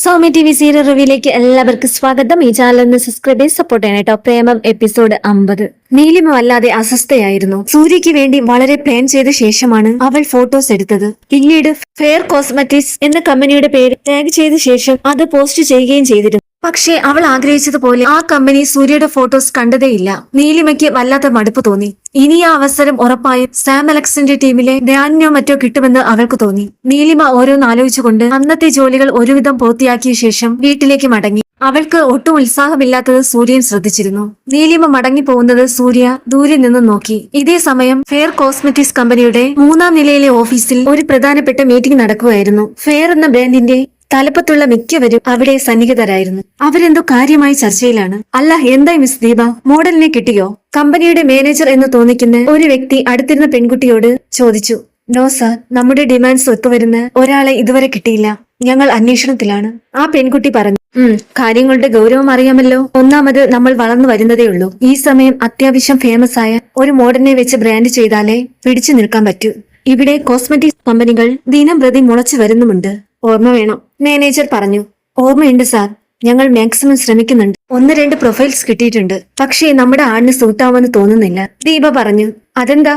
Soumya TV V serial റിവ്യൂലേക്ക് എല്ലാവർക്കും സ്വാഗതം. ഈ ചാനൽ ഒന്ന് സബ്സ്ക്രൈബ് ചെയ്ത് സപ്പോർട്ട് ചെയ്യണം കേട്ടോ. പ്രേമം എപ്പിസോഡ് അമ്പത്. നീലിമ അല്ലാതെ അസ്വസ്ഥയായിരുന്നു. സൂര്യയ്ക്ക് വേണ്ടി വളരെ പ്ലാൻ ചെയ്ത ശേഷമാണ് അവൾ ഫോട്ടോസ് എടുത്തത്. പിന്നീട് ഫെയർ കോസ്മെറ്റിക്സ് എന്ന കമ്പനിയുടെ പേര് ടാഗ് ചെയ്ത ശേഷം അത് പോസ്റ്റ് ചെയ്യുകയും ചെയ്തിരുന്നു. പക്ഷേ അവൾ ആഗ്രഹിച്ചതുപോലെ ആ കമ്പനി സൂര്യയുടെ ഫോട്ടോസ് കണ്ടതേയില്ല. നീലിമയ്ക്ക് വല്ലാത്ത മടുപ്പ് തോന്നി. ഇനി ആ അവസരം ഉറപ്പായും സാം അലക്സിന്റെ ടീമിലെ ഡാനിനോ മറ്റോ കിട്ടുമെന്ന് അവൾക്ക് തോന്നി. നീലിമ ഓരോന്ന് ആലോചിച്ചുകൊണ്ട് അന്നത്തെ ജോലികൾ ഒരുവിധം പൂർത്തിയാക്കിയ ശേഷം വീട്ടിലേക്ക് മടങ്ങി. അവൾക്ക് ഒട്ടും ഉത്സാഹമില്ലാത്തത് സൂര്യൻ ശ്രദ്ധിച്ചിരുന്നു. നീലിമ മടങ്ങി പോകുന്നത് സൂര്യ ദൂരെ നിന്ന് നോക്കി. ഇതേ സമയം ഫെയർ കോസ്മെറ്റിക്സ് കമ്പനിയുടെ മൂന്നാം നിലയിലെ ഓഫീസിൽ ഒരു പ്രധാനപ്പെട്ട മീറ്റിംഗ് നടക്കുകയായിരുന്നു. ഫെയർ എന്ന ബ്രാൻഡിന്റെ തലപ്പത്തുള്ള മിക്കവരും അവിടെ സന്നിഹിതരായിരുന്നു. അവരെന്തോ കാര്യമായി ചർച്ചയിലാണ്. അല്ല എന്തായി മിസ് ദീപ? മോഡലിനെ കിട്ടിയോ? കമ്പനിയുടെ മാനേജർ എന്ന് തോന്നിക്കുന്ന ഒരു വ്യക്തി അടുത്തിരുന്ന പെൺകുട്ടിയോട് ചോദിച്ചു. നോ സർ നമ്മുടെ ഡിമാൻഡ്സ് ഒത്തുവരുന്ന ഒരാളെ ഇതുവരെ കിട്ടിയില്ല. ഞങ്ങൾ അന്വേഷണത്തിലാണ്. ആ പെൺകുട്ടി പറഞ്ഞു. ഉം കാര്യങ്ങളുടെ ഗൗരവം അറിയാമല്ലോ. ഒന്നാമത് നമ്മൾ വളർന്നു വരുന്നതേ ഉള്ളൂ. ഈ സമയം അത്യാവശ്യം ഫേമസ് ആയ ഒരു മോഡലിനെ വെച്ച് ബ്രാൻഡ് ചെയ്താലേ പിടിച്ചു നിൽക്കാൻ പറ്റൂ. ഇവിടെ കോസ്മെറ്റിക്സ് കമ്പനികൾ ദിനം പ്രതി മുളച്ചു വരുന്നുമുണ്ട്. ഓർമ്മ വേണം. മാനേജർ പറഞ്ഞു ഓർമ്മയുണ്ട് സാർ ഞങ്ങൾ മാക്സിമം ശ്രമിക്കുന്നുണ്ട്. ഒന്ന് രണ്ട് പ്രൊഫൈൽസ് കിട്ടിയിട്ടുണ്ട് പക്ഷേ നമ്മുടെ ആടിന് സൂട്ടാവുമെന്ന് തോന്നുന്നില്ല. ദീപ പറഞ്ഞു അതെന്താ?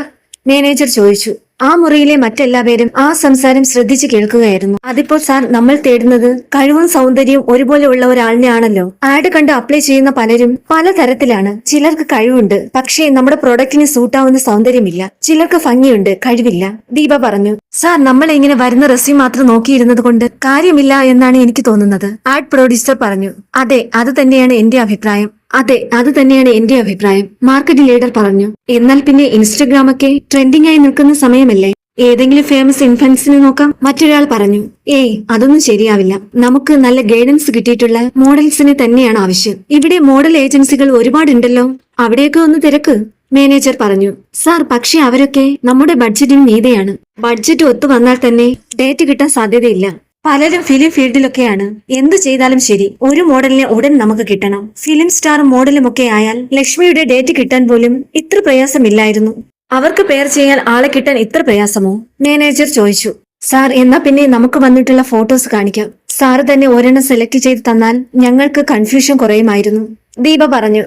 മാനേജർ ചോദിച്ചു ആ മുറിയിലെ മറ്റെല്ലാവരും ആ സംസാരം ശ്രദ്ധിച്ചു കേൾക്കുകയായിരുന്നു. അതിപ്പോൾ സാർ നമ്മൾ തേടുന്നത് കഴിവും സൗന്ദര്യവും ഒരുപോലെ ഉള്ള ഒരാളിനെയാണല്ലോ. ആഡ് കണ്ട് അപ്ലൈ ചെയ്യുന്ന പലരും പലതരത്തിലാണ്. ചിലർക്ക് കഴിവുണ്ട്. പക്ഷേ നമ്മുടെ പ്രൊഡക്റ്റിന് സൂട്ടാവുന്ന സൗന്ദര്യമില്ല. ചിലർക്ക് ഭംഗിയുണ്ട്. കഴിവില്ല. ദീപ പറഞ്ഞു. സാർ നമ്മൾ ഇങ്ങനെ വരുന്ന റെസ്യൂം മാത്രം നോക്കിയിരുന്നത് കൊണ്ട് കാര്യമില്ല എന്നാണ് എനിക്ക് തോന്നുന്നത്. ആഡ് പ്രൊഡ്യൂസർ പറഞ്ഞു. അതെ അത് തന്നെയാണ് എന്റെ അഭിപ്രായം. അതെ അത് തന്നെയാണ് എന്റെ അഭിപ്രായം. മാർക്കറ്റ് ലീഡർ പറഞ്ഞു എന്നാൽ പിന്നെ ഇൻസ്റ്റഗ്രാം ഒക്കെ ട്രെൻഡിംഗ് ആയി നിൽക്കുന്ന സമയമല്ലേ? ഏതെങ്കിലും ഫേമസ് ഇൻഫ്ലുവൻസിനെ നോക്കാം. മറ്റൊരാൾ പറഞ്ഞു ഏയ് അതൊന്നും ശരിയാവില്ല. നമുക്ക് നല്ല ഗൈഡൻസ് കിട്ടിയിട്ടുള്ള മോഡൽസിനെ തന്നെയാണ് ആവശ്യം. ഇവിടെ മോഡൽ ഏജൻസികൾ ഒരുപാടുണ്ടല്ലോ. അവിടെയൊക്കെ ഒന്ന് തിരക്ക്. മാനേജർ പറഞ്ഞു സാർ പക്ഷെ അവരൊക്കെ നമ്മുടെ ബഡ്ജറ്റിന് മീതെയാണ്. ബഡ്ജറ്റ് ഒത്തു വന്നാൽ തന്നെ ഡേറ്റ് കിട്ടാൻ സാധ്യതയില്ല. പലരും ഫിലിം ഫീൽഡിലൊക്കെയാണ്. എന്തു ചെയ്താലും ശരി ഒരു മോഡലിനെ ഉടൻ നമുക്ക് കിട്ടണം. ഫിലിം സ്റ്റാറും മോഡലും ഒക്കെ ആയാൽ ലക്ഷ്മിയുടെ ഡേറ്റ് കിട്ടാൻ പോലും ഇത്ര പ്രയാസമില്ലായിരുന്നു. അവർക്ക് പേർ ചെയ്യാൻ ആളെ കിട്ടാൻ ഇത്ര പ്രയാസമോ? മാനേജർ ചോദിച്ചു. സാർ എന്നാ പിന്നെ നമുക്ക് വന്നിട്ടുള്ള ഫോട്ടോസ് കാണിക്കാം. സാറ് തന്നെ ഒരെണ്ണം സെലക്ട് ചെയ്ത് തന്നാൽ ഞങ്ങൾക്ക് കൺഫ്യൂഷൻ കുറയുമായിരുന്നു. ദീപ പറഞ്ഞു.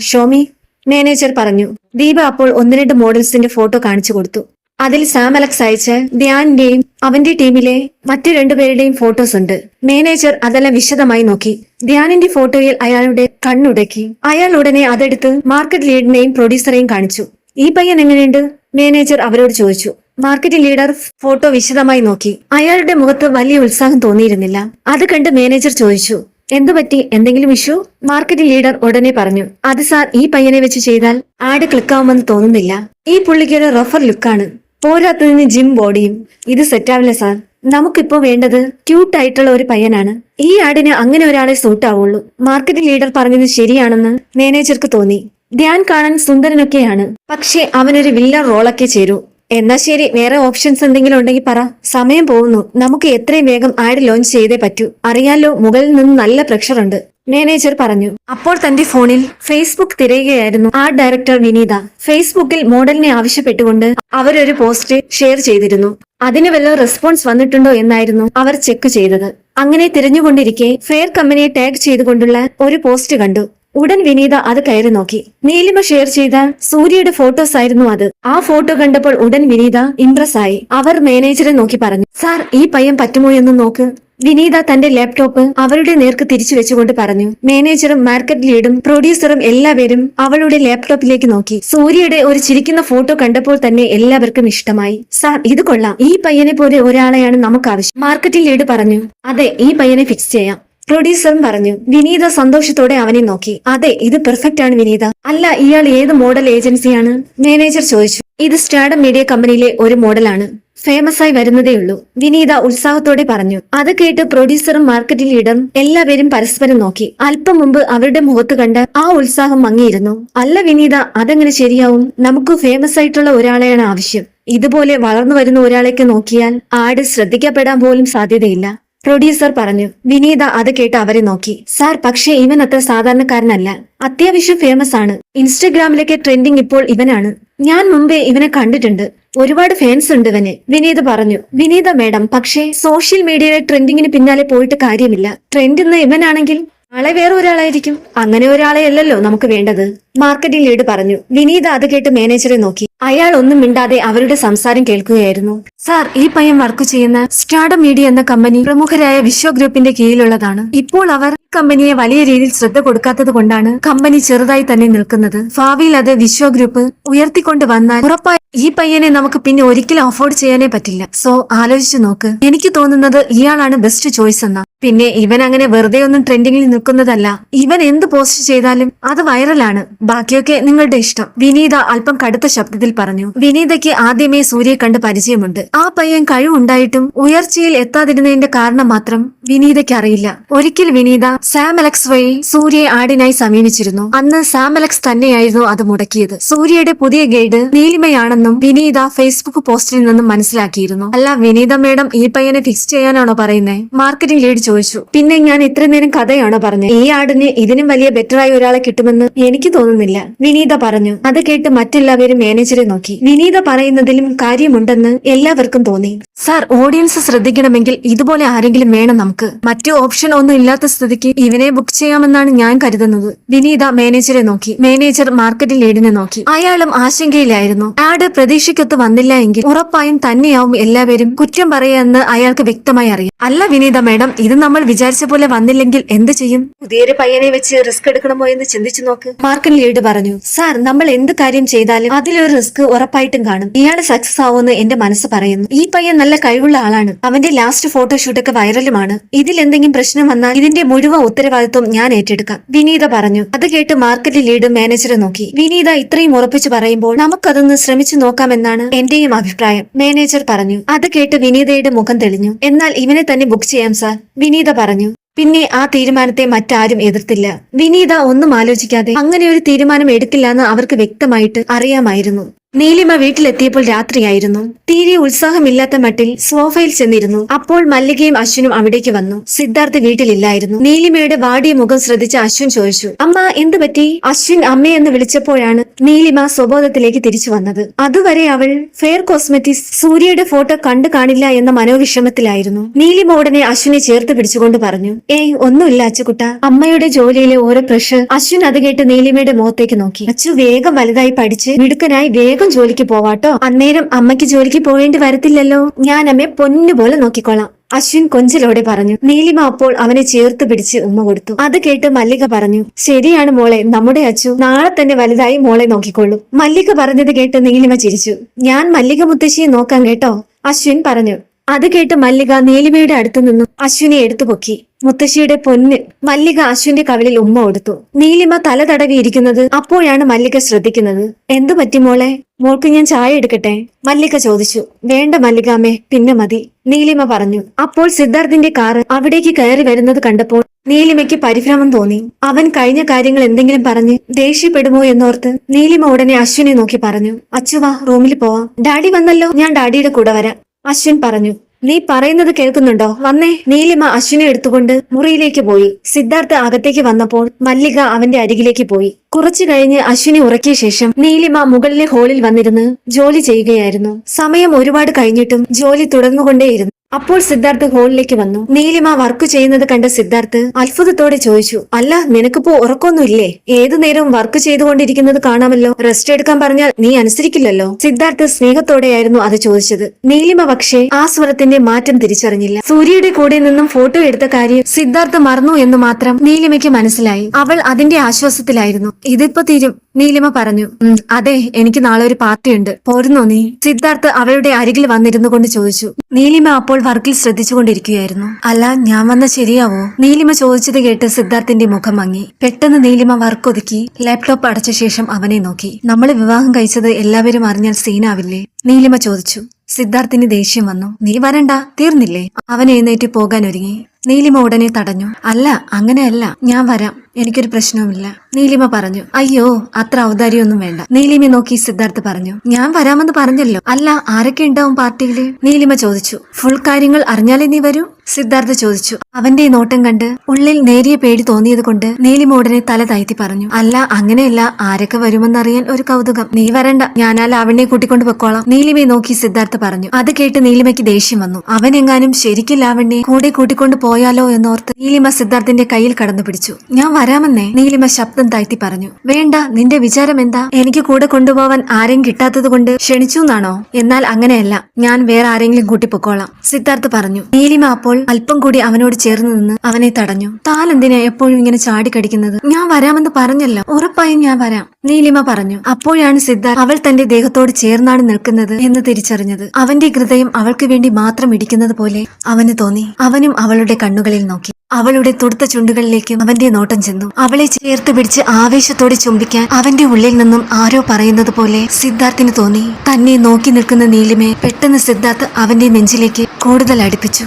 ഷോമി മാനേജർ പറഞ്ഞു. ദീപ അപ്പോൾ ഒന്ന് രണ്ട് മോഡൽസിന്റെ ഫോട്ടോ കാണിച്ചു കൊടുത്തു. അതിൽ സാം അലക്സ് അയച്ച ധ്യാനിന്റെയും അവന്റെ ടീമിലെ മറ്റു രണ്ടുപേരുടെയും ഫോട്ടോസ് ഉണ്ട്. മാനേജർ അതെല്ലാം വിശദമായി നോക്കി. ധ്യാനിന്റെ ഫോട്ടോയിൽ അയാളുടെ കണ്ണുടക്കി. അയാൾ ഉടനെ അതെടുത്ത് മാർക്കറ്റ് ലീഡിനെയും പ്രൊഡ്യൂസറെയും കാണിച്ചു. ഈ പയ്യൻ എങ്ങനെയുണ്ട്? മാനേജർ അവരോട് ചോദിച്ചു. മാർക്കറ്റ് ലീഡർ ഫോട്ടോ വിശദമായി നോക്കി. അയാളുടെ മുഖത്ത് വലിയ ഉത്സാഹം തോന്നിയിരുന്നില്ല. അത് കണ്ട് മാനേജർ ചോദിച്ചു എന്തുപറ്റി എന്തെങ്കിലും ഇഷ്യൂ? മാർക്കറ്റ് ലീഡർ ഉടനെ പറഞ്ഞു അത് സാർ ഈ പയ്യനെ വെച്ച് ചെയ്താൽ ആഡ് ക്ലിക്കാവുമെന്ന് തോന്നുന്നില്ല. ഈ പുള്ളിക്കൊരു റഫർ ലുക്കാണ്. പോരാത്തതിന് ജിം ബോഡിയും ഇത് സെറ്റാവില്ല സാർ നമുക്കിപ്പോ വേണ്ടത് ക്യൂട്ട് ആയിട്ടുള്ള ഒരു പയ്യനാണ്. ഈ ആടിന് അങ്ങനെ ഒരാളെ സൂട്ട് ആവുള്ളൂ. മാർക്കറ്റ് ലീഡർ പറഞ്ഞത് ശരിയാണെന്ന് മാനേജർക്ക് തോന്നി. ധ്യാൻ കാണാൻ സുന്ദരനൊക്കെയാണ്. പക്ഷേ അവനൊരു വില്ലൻ റോളൊക്കെ ചേരൂ. എന്നാ ശരി വേറെ ഓപ്ഷൻസ് എന്തെങ്കിലും ഉണ്ടെങ്കിൽ പറ. സമയം പോകുന്നു. നമുക്ക് എത്രയും വേഗം ആഡ് ലോഞ്ച് ചെയ്തേ പറ്റൂ. അറിയാലോ മുകളിൽ നിന്ന് നല്ല പ്രഷർ ഉണ്ട്. മാനേജർ പറഞ്ഞു. അപ്പോൾ തന്റെ ഫോണിൽ ഫേസ്ബുക്ക് തിരയുകയായിരുന്നു. ആ ഡയറക്ടർ വിനീത ഫേസ്ബുക്കിൽ മോഡലിനെ ആവശ്യപ്പെട്ടുകൊണ്ട് അവരൊരു പോസ്റ്റ് ഷെയർ ചെയ്തിരുന്നു. അതിന് വല്ല റെസ്പോൺസ് വന്നിട്ടുണ്ടോ എന്നായിരുന്നു അവർ ചെക്ക് ചെയ്തത്. അങ്ങനെ തിരഞ്ഞുകൊണ്ടിരിക്കെ ഫെയർ കമ്പനിയെ ടാഗ് ചെയ്തുകൊണ്ടുള്ള ഒരു പോസ്റ്റ് കണ്ടു. ഉടൻ വിനീത അത് കയറി നോക്കി. നീലിമ ഷെയർ ചെയ്ത സൂര്യയുടെ ഫോട്ടോസ് ആയിരുന്നു അത്. ആ ഫോട്ടോ കണ്ടപ്പോൾ ഉടൻ വിനീത ഇംപ്രസ് ആയി. അവർ മാനേജറെ നോക്കി പറഞ്ഞു. സാർ ഈ പയ്യൻ പറ്റുമോ എന്ന് നോക്ക്. വിനീത തന്റെ ലാപ്ടോപ്പ് അവരുടെ നേർക്ക് തിരിച്ചു വെച്ചുകൊണ്ട് പറഞ്ഞു. മാനേജറും മാർക്കറ്റ് ലീഡും പ്രൊഡ്യൂസറും എല്ലാവരും അവളുടെ ലാപ്ടോപ്പിലേക്ക് നോക്കി. സൂര്യയുടെ ഒരു ചിരിക്കുന്ന ഫോട്ടോ കണ്ടപ്പോൾ തന്നെ എല്ലാവർക്കും ഇഷ്ടമായി. സാർ ഇത് കൊള്ളാം. ഈ പയ്യനെ പോലെ ഒരാളെയാണ് നമുക്ക് ആവശ്യം മാർക്കറ്റിംഗ് ലീഡ് പറഞ്ഞു അതെ ഈ പയ്യനെ ഫിക്സ് ചെയ്യാം. പ്രൊഡ്യൂസറും പറഞ്ഞു വിനീത സന്തോഷത്തോടെ അവനെ നോക്കി. അതെ ഇത് പെർഫെക്റ്റ് ആണ് വിനീത. അല്ല ഇയാൾ ഏത് മോഡൽ ഏജൻസിയാണ് മാനേജർ ചോദിച്ചു. ഇത് സ്റ്റാഡം മീഡിയ കമ്പനിയിലെ ഒരു മോഡലാണ് ഫേമസ് ആയി വരുന്നതേയുള്ളൂ വിനീത ഉത്സാഹത്തോടെ പറഞ്ഞു. അത് കേട്ട് പ്രൊഡ്യൂസറും മാർക്കറ്റ് ലീഡറും എല്ലാവരും പരസ്പരം നോക്കി. അല്പം മുമ്പ് അവരുടെ മുഖത്ത് കണ്ട് ആ ഉത്സാഹം മങ്ങിയിരുന്നു. അല്ല വിനീത അതെങ്ങനെ ശരിയാവും? നമുക്ക് ഫേമസ് ആയിട്ടുള്ള ഒരാളെയാണ് ആവശ്യം. ഇതുപോലെ വളർന്നു വരുന്ന ഒരാളേക്ക് നോക്കിയാൽ ആട് ശ്രദ്ധിക്കപ്പെടാൻ പോലും സാധ്യതയില്ല. പ്രൊഡ്യൂസർ പറഞ്ഞു വിനീത അത് കേട്ട് അവരെ നോക്കി. സാർ പക്ഷേ ഇവൻ അത്ര സാധാരണക്കാരനല്ല. അത്യാവശ്യം ഫേമസ് ആണ്. ഇൻസ്റ്റഗ്രാമിലൊക്കെ ട്രെൻഡിങ് ഇപ്പോൾ ഇവനാണ്. ഞാൻ മുമ്പേ ഇവനെ കണ്ടിട്ടുണ്ട്. ഒരുപാട് ഫാൻസ് ഉണ്ട് ഇവന്. വിനീത പറഞ്ഞു വിനീത മേഡം പക്ഷേ സോഷ്യൽ മീഡിയയിലെ ട്രെൻഡിങ്ങിന് പിന്നാലെ പോയിട്ട് കാര്യമില്ല. ട്രെൻഡ് ഇന്ന് ഇവനാണെങ്കിൽ നാളെ വേറെ ഒരാളായിരിക്കും. അങ്ങനെ ഒരാളെ അല്ലല്ലോ നമുക്ക് വേണ്ടത്. മാർക്കറ്റിംഗ് ലീഡ് പറഞ്ഞു. വിനീത അത് കേട്ട് മാനേജറെ നോക്കി. അയാൾ ഒന്നും മിണ്ടാതെ അവരുടെ സംസാരം കേൾക്കുകയായിരുന്നു. സാർ ഈ പയ്യൻ വർക്ക് ചെയ്യുന്ന സ്റ്റാർഡം മീഡിയ എന്ന കമ്പനി പ്രമുഖരായ വിശ്വ ഗ്രൂപ്പിന്റെ കീഴിലുള്ളതാണ്. ഇപ്പോൾ അവർ കമ്പനിയെ വലിയ രീതിയിൽ ശ്രദ്ധ കൊടുക്കാത്തത് കൊണ്ടാണ് കമ്പനി ചെറുതായി തന്നെ നിൽക്കുന്നത്. ഭാവിയിൽ അത് വിശ്വ ഗ്രൂപ്പ് ഉയർത്തിക്കൊണ്ട് വന്നാൽ ഉറപ്പായി ഈ പയ്യനെ നമുക്ക് പിന്നെ ഒരിക്കലും അഫോർഡ് ചെയ്യാനേ പറ്റില്ല. സോ ആലോചിച്ചു നോക്ക്. എനിക്ക് തോന്നുന്നത് ഇയാളാണ് ബെസ്റ്റ് ചോയ്സ് എന്ന. പിന്നെ ഇവൻ അങ്ങനെ വെറുതെ ഒന്നും ട്രെൻഡിങ്ങിൽ നിൽക്കുന്നതല്ല. ഇവൻ എന്ത് പോസ്റ്റ് ചെയ്താലും അത് വൈറലാണ് ബാക്കിയൊക്കെ നിങ്ങളുടെ ഇഷ്ടം. വിനീത അല്പം കടുത്ത ശബ്ദത്തിൽ പറഞ്ഞു. വിനീതയ്ക്ക് ആദ്യമേ സൂര്യയെ കണ്ട് പരിചയമുണ്ട്. ആ പയ്യൻ കഴിവുണ്ടായിട്ടും ഉയർച്ചയിൽ എത്താതിരുന്നതിന്റെ കാരണം മാത്രം വിനീതയ്ക്ക് അറിയില്ല. ഒരിക്കൽ വിനീത സാം അലക്സ് വഴി സൂര്യയെ ആടിനായി സമീപിച്ചിരുന്നു. അന്ന് സാം അലക്സ് തന്നെയായിരുന്നു അത് മുടക്കിയത്. സൂര്യയുടെ പുതിയ ഗൈഡ് നീലിമയാണെന്നും വിനീത ഫേസ്ബുക്ക് പോസ്റ്റിൽ നിന്നും മനസ്സിലാക്കിയിരുന്നു. അല്ല വിനീത മേഡം ഈ പയ്യനെ ഫിക്സ് ചെയ്യാനാണോ പറയുന്നത് മാർക്കറ്റിംഗ് ലീഡ് ചോദിച്ചു. പിന്നെ ഞാൻ ഇത്ര നേരം കഥയാണ് പറഞ്ഞത് ഈ ആടിന് ഇതിനും വലിയ ബെറ്ററായി ഒരാളെ കിട്ടുമെന്ന് എനിക്ക് തോന്നുന്നില്ല. വിനീത പറഞ്ഞു. അത് കേട്ട് മറ്റെല്ലാവരും മാനേജറെ നോക്കി. വിനീത പറയുന്നതിലും കാര്യമുണ്ടെന്ന് എല്ലാവർക്കും തോന്നി. സാർ ഓഡിയൻസ് ശ്രദ്ധിക്കണമെങ്കിൽ ഇതുപോലെ ആരെങ്കിലും വേണം നമുക്ക്. മറ്റു ഓപ്ഷൻ ഒന്നും ഇല്ലാത്ത സ്ഥിതിക്ക് ഇവനെ ബുക്ക് ചെയ്യാമെന്നാണ് ഞാൻ കരുതുന്നത്. വിനീത മാനേജറെ നോക്കി. മാനേജർ മാർക്കറ്റിംഗ് ലീഡിനെ നോക്കി. അയാളും ആശങ്കയിലായിരുന്നു. ആഡ് പ്രതീക്ഷയ്ക്കൊത്ത് വന്നില്ല എങ്കിൽ ഉറപ്പായും തന്നെയാവും എല്ലാവരും കുറ്റം പറയാമെന്ന് അയാൾക്ക് വ്യക്തമായി അറിയാം. അല്ല വിനീത മേഡം ഇത് നമ്മൾ വിചാരിച്ച പോലെ വന്നില്ലെങ്കിൽ എന്ത് ചെയ്യും? പുതിയൊരു പയ്യനെ വെച്ച് റിസ്ക് എടുക്കണമോ എന്ന് ചിന്തിച്ചു നോക്ക്. മാർക്കൻ ലീഡ് പറഞ്ഞു സാർ നമ്മൾ എന്ത് കാര്യം ചെയ്താലും അതിലൊരു റിസ്ക് ഉറപ്പായിട്ടും കാണും. ഇയാൾ സക്സസ് ആവുമെന്ന് എന്റെ മനസ്സ് പറയുന്നു. ഈ പയ്യൻ നല്ല കഴിവുള്ള ആളാണ്. അവന്റെ ലാസ്റ്റ് ഫോട്ടോഷൂട്ടൊക്കെ വൈറലുമാണ്. ഇതിൽ എന്തെങ്കിലും പ്രശ്നം വന്നാൽ ഇതിന്റെ മുഴുവൻ ഉത്തരവാദിത്വം ഞാൻ ഏറ്റെടുക്കാം വിനീത പറഞ്ഞു. അത് കേട്ട് മാർക്കറ്റ് ലീഡ് മാനേജറെ നോക്കി. വിനീത ഇത്രയും ഉറപ്പിച്ചു പറയുമ്പോൾ നമുക്കതൊന്ന് ശ്രമിച്ചു നോക്കാമെന്നാണ് എന്റെയും അഭിപ്രായം. മാനേജർ പറഞ്ഞു. അത് കേട്ട് വിനീതയുടെ മുഖം തെളിഞ്ഞു. എന്നാൽ ഇവനെ തന്നെ ബുക്ക് ചെയ്യാം സാർ. വിനീത പറഞ്ഞു. പിന്നെ ആ തീരുമാനത്തെ മറ്റാരും എതിർത്തില്ല. വിനീത ഒന്നും ആലോചിക്കാതെ അങ്ങനെ ഒരു തീരുമാനം എടുക്കില്ലെന്ന് അവർക്ക് വ്യക്തമായിട്ട് അറിയാമായിരുന്നു. നീലിമ വീട്ടിലെത്തിയപ്പോൾ രാത്രിയായിരുന്നു. തീരെ ഉത്സാഹമില്ലാത്ത മട്ടിൽ സോഫയിൽ ചെന്നിരുന്നു. അപ്പോൾ മല്ലികയും അശ്വിനും അവിടേക്ക് വന്നു. സിദ്ധാർത്ഥ് വീട്ടിലില്ലായിരുന്നു. നീലിമയുടെ വാടിയ മുഖം ശ്രദ്ധിച്ച അശ്വിൻ ചോദിച്ചു അമ്മ എന്തു പറ്റി? അശ്വിൻ അമ്മയെന്ന് വിളിച്ചപ്പോഴാണ് നീലിമ സ്വബോധത്തിലേക്ക് തിരിച്ചു വന്നത്. അതുവരെ അവൾ ഫെയർ കോസ്മെറ്റിക്സ് സൂര്യയുടെ ഫോട്ടോ കണ്ടു കാണില്ല എന്ന മനോവിഷമത്തിലായിരുന്നു. നീലിമ ഉടനെ അശ്വിനെ ചേർത്ത് പിടിച്ചുകൊണ്ട് പറഞ്ഞു ഏയ് ഒന്നുമില്ല അച്ചുകുട്ട. അമ്മയുടെ ജോലിയിലെ ഓരോ പ്രഷർ. അശ്വിൻ അത് കേട്ട് നീലിമയുടെ മുഖത്തേക്ക് നോക്കി. അച്ചു വേഗം വലുതായി പഠിച്ച് മിടുക്കനായി വേഗം ജോലിക്ക് പോവാട്ടോ. അന്നേരം അമ്മയ്ക്ക് ജോലിക്ക് പോവേണ്ടി വരത്തില്ലല്ലോ. ഞാൻ അമ്മയെ പൊന്നുപോലെ നോക്കിക്കോളാം. അശ്വിൻ കൊഞ്ചലോടെ പറഞ്ഞു. നീലിമ അപ്പോൾ അവനെ ചേർത്ത് പിടിച്ച് ഉമ്മ കൊടുത്തു. അത് കേട്ട് മല്ലിക പറഞ്ഞു ശരിയാണ് മോളെ നമ്മുടെ അച്ചു. നാളെ തന്നെ വലുതായി മോളെ നോക്കിക്കൊള്ളു മല്ലിക പറഞ്ഞത് കേട്ട് നീലിമ ചിരിച്ചു. ഞാൻ മല്ലിക മുത്തശ്ശിയെ നോക്കാം കേട്ടോ അശ്വിൻ പറഞ്ഞു. അത് കേട്ട് മല്ലിക നീലിമയുടെ അടുത്തു നിന്നും അശ്വിനെ എടുത്തു പൊക്കി. മുത്തശ്ശിയുടെ പൊന്ന് മല്ലിക അശ്വിന്റെ കവിളിൽ ഉമ്മ കൊടുത്തു. നീലിമ തല തടവിയിരിക്കുന്നത് അപ്പോഴാണ് മല്ലിക ശ്രദ്ധിക്കുന്നത്. എന്തു പറ്റി മോളെ? മോൾക്ക് ഞാൻ ചായ എടുക്കട്ടെ? മല്ലിക ചോദിച്ചു. വേണ്ട മല്ലികാമേ പിന്നെ മതി. നീലിമ പറഞ്ഞു. അപ്പോൾ സിദ്ധാർത്ഥിന്റെ കാറ് അവിടേക്ക് കയറി വരുന്നത് കണ്ടപ്പോൾ നീലിമയ്ക്ക് പരിഭ്രമം തോന്നി. അവൻ കഴിഞ്ഞ കാര്യങ്ങൾ എന്തെങ്കിലും പറഞ്ഞ് ദേഷ്യപ്പെടുമോ എന്നോർത്ത് നീലിമ ഉടനെ അശ്വിനെ നോക്കി പറഞ്ഞു. അച്ചുവാ റൂമിൽ പോവാം. ഡാഡി വന്നല്ലോ. ഞാൻ ഡാഡിയുടെ കൂടെ വരാം. അശ്വിൻ പറഞ്ഞു നീ പറയുന്നത് കേൾക്കുന്നുണ്ടോ? വന്നേ നീലിമ അശ്വിനെ എടുത്തുകൊണ്ട് മുറിയിലേക്ക് പോയി. സിദ്ധാർത്ഥ അകത്തേക്ക് വന്നപ്പോൾ മല്ലിക അവന്റെ അരികിലേക്ക് പോയി. കുറച്ചു കഴിഞ്ഞ് അശ്വിനെ ഉറക്കിയ ശേഷം നീലിമ മുകളിലെ ഹോളിൽ വന്നിരുന്ന് ജോലി ചെയ്യുകയായിരുന്നു. സമയം ഒരുപാട് കഴിഞ്ഞിട്ടും ജോലി തുടർന്നുകൊണ്ടേയിരുന്നു. അപ്പോൾ സിദ്ധാർത്ഥ് ഹോളിലേക്ക് വന്നു. നീലിമ വർക്ക് ചെയ്യുന്നത് കണ്ട സിദ്ധാർത്ഥ് അത്ഭുതത്തോടെ ചോദിച്ചു അല്ല നിനക്കിപ്പോ ഉറക്കൊന്നുമില്ലേ ഏതു നേരവും വർക്ക് ചെയ്തുകൊണ്ടിരിക്കുന്നത് കാണാമല്ലോ. റെസ്റ്റ് എടുക്കാൻ പറഞ്ഞാൽ നീ അനുസരിക്കില്ലല്ലോ. സിദ്ധാർത്ഥ് സ്നേഹത്തോടെയായിരുന്നു അത് ചോദിച്ചത്. നീലിമ പക്ഷേ ആ സ്വരത്തിന്റെ മാറ്റം തിരിച്ചറിഞ്ഞില്ല. സൂര്യയുടെ കൂടെ നിന്നും ഫോട്ടോ എടുത്ത കാര്യം സിദ്ധാർത്ഥ് മറന്നു എന്ന് മാത്രം നീലിമയ്ക്ക് മനസ്സിലായി. അവൾ അതിന്റെ ആശ്വാസത്തിലായിരുന്നു. ഇതിപ്പോ തീരും നീലിമ പറഞ്ഞു. അതെ എനിക്ക് നാളെ ഒരു പാർട്ടിയുണ്ട്. പോരുന്നോ നീ? സിദ്ധാർത്ഥ് അവളുടെ അരികിൽ വന്നിരുന്നു കൊണ്ട് ചോദിച്ചു. നീലിമ അപ്പോൾ വർക്കിൽ ശ്രദ്ധിച്ചുകൊണ്ടിരിക്കുകയായിരുന്നു. അല്ല ഞാൻ വന്ന ശരിയാവോ? നീലിമ ചോദിച്ചത് കേട്ട് സിദ്ധാർത്ഥിന്റെ മുഖം മങ്ങി. പെട്ടെന്ന് നീലിമ വർക്ക് ഒതുക്കി ലാപ്ടോപ്പ് അടച്ച ശേഷം അവനെ നോക്കി. നമ്മൾ വിവാഹം കഴിച്ചത് എല്ലാവരും അറിഞ്ഞാൽ സീനാവില്ലേ? നീലിമ ചോദിച്ചു. സിദ്ധാർത്ഥിന് ദേഷ്യം വന്നു. നീ വരണ്ട. തീർന്നില്ലേ? അവൻ എഴുന്നേറ്റ് പോകാൻ ഒരുങ്ങി. നീലിമ ഉടനെ തടഞ്ഞു. അല്ല അങ്ങനെയല്ല. ഞാൻ വരാം. എനിക്കൊരു പ്രശ്നവുമില്ല. നീലിമ പറഞ്ഞു. അയ്യോ അത്ര ഔദാര്യമൊന്നും വേണ്ട. നീലിമ നോക്കി സിദ്ധാർത്ഥ് പറഞ്ഞു. ഞാൻ വരാമെന്ന് പറഞ്ഞല്ലോ. അല്ല ആരൊക്കെ ഉണ്ടാവും പാർട്ടിയിൽ? നീലിമ ചോദിച്ചു. ഫുൾ കാര്യങ്ങൾ അറിഞ്ഞാലേ നീ വരൂ. സിദ്ധാർത്ഥ് ചോദിച്ചു. അവന്റെ നോട്ടം കണ്ട് ഉള്ളിൽ നേരിയ പേടി തോന്നിയത് കൊണ്ട് നീലിമോടനെ തല താഴ്ത്തി പറഞ്ഞു. അല്ല അങ്ങനെയല്ല. ആരൊക്കെ വരുമെന്നറിയാൻ ഒരു കൗതുകം. നീ വരണ്ട. ഞാനാ ലാവണ്യെ കൂട്ടിക്കൊണ്ട് പൊക്കോളാം. നീലിമയെ നോക്കി സിദ്ധാർത്ഥ പറഞ്ഞു. അത് കേട്ട് നീലിമയ്ക്ക് ദേഷ്യം വന്നു. അവൻ എങ്ങാനും ശരിക്കും ലാവണ്യെ കൂടെ കൂട്ടിക്കൊണ്ട് പോയാലോ എന്നോർത്ത് നീലിമ സിദ്ധാർത്ഥിന്റെ കയ്യിൽ കടന്നു പിടിച്ചു. ഞാൻ വരാമെന്നേ. നീലിമ ശബ്ദം താഴ്ത്തി പറഞ്ഞു. വേണ്ട നിന്റെ വിചാരം എന്താ? എനിക്ക് കൂടെ കൊണ്ടുപോവാൻ ആരെയും കിട്ടാത്തത് കൊണ്ട് ക്ഷണിച്ചു എന്നാണോ? എന്നാൽ അങ്ങനെയല്ല. ഞാൻ വേറെ ആരെങ്കിലും കൂട്ടിപ്പൊക്കോളാം സിദ്ധാർത്ഥ് പറഞ്ഞു. നീലിമ അപ്പോൾ അല്പം കൂടി അവനോട് ചേർന്ന് നിന്ന് അവനെ തടഞ്ഞു. താൻ എന്തിനാ എപ്പോഴും ഇങ്ങനെ ചാടിക്കടിക്കുന്നത് ഞാൻ വരാമെന്ന് പറഞ്ഞല്ലോ. ഉറപ്പായും ഞാൻ വരാം നീലിമ പറഞ്ഞു. അപ്പോഴാണ് സിദ്ധാർത്ഥ് അവൾ തന്റെ ദേഹത്തോട് ചേർന്നാണ് നിൽക്കുന്നത് എന്ന് തിരിച്ചറിഞ്ഞത്. അവന്റെ ഹൃദയം അവൾക്ക് വേണ്ടി മാത്രം ഇടിക്കുന്നത് പോലെ അവന് തോന്നി. അവനും അവളുടെ കണ്ണുകളിൽ നോക്കി. അവളുടെ തുടുത്ത ചുണ്ടുകളിലേക്കും അവന്റെ നോട്ടം ചെന്നു. അവളെ ചേർത്ത് പിടിച്ച് ആവേശത്തോടെ ചുംബിക്കാൻ അവന്റെ ഉള്ളിൽ നിന്നും ആരോ പറയുന്നത് പോലെ സിദ്ധാർത്ഥിന് തോന്നി. തന്നെ നോക്കി നിൽക്കുന്ന നീലിമയെ പെട്ടെന്ന് സിദ്ധാർത്ഥ് അവന്റെ നെഞ്ചിലേക്ക് കൂടുതൽ അടുപ്പിച്ചു.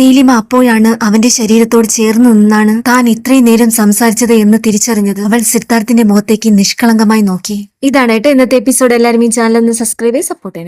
നീലിമ അപ്പോഴാണ് അവന്റെ ശരീരത്തോട് ചേർന്ന് നിന്നാണ് താൻ ഇത്രയും നേരം സംസാരിച്ചത് എന്ന് തിരിച്ചറിഞ്ഞത്. അവൾ സിദ്ധാർത്ഥിന്റെ മുഖത്തേക്ക് നിഷ്കളങ്കമായി നോക്കി. ഇതാണ് കേട്ടോ ഇന്നത്തെ എപ്പിസോഡ് എല്ലാവരും ഈ ചാനൽ ഒന്ന് സബ്സ്ക്രൈബ് ചെയ്ത് സപ്പോർട്ട് ചെയ്യണം.